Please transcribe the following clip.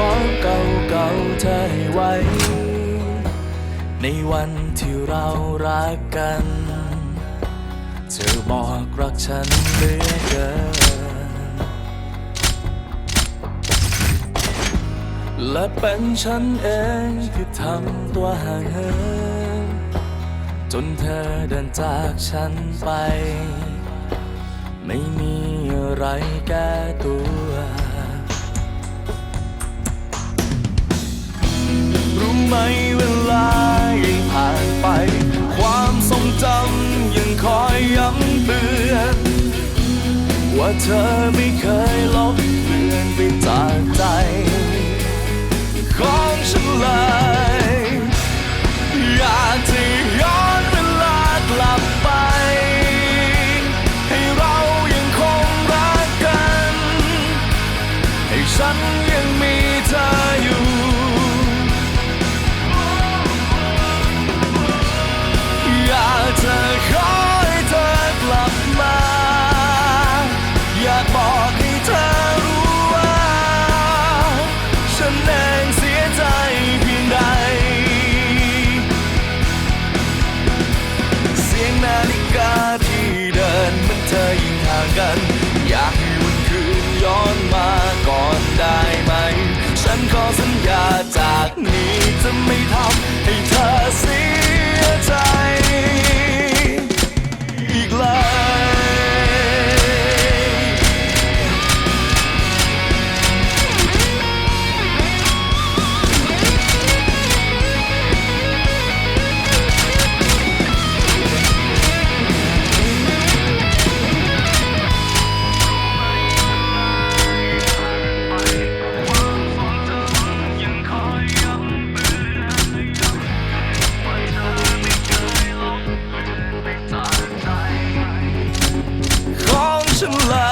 ความเก่าๆเธอให้ไว้ ในวันที่เรารักกัน เธอบอกรักฉันเหลือเกิน และเป็นฉันเองที่ทำตัวห่างเหินจนเธอเดินจากฉันไป ไม่มีอะไรแก้ตัว ยังคอยย้ำเตือน ว่าเธอไม่เคยลบเลือนไปจากใจ ของฉันเลยอยากจะย้อนเวลากลับไป ให้เรายังคงรักกัน ให้ฉันยังมีเธอ นเหมั love.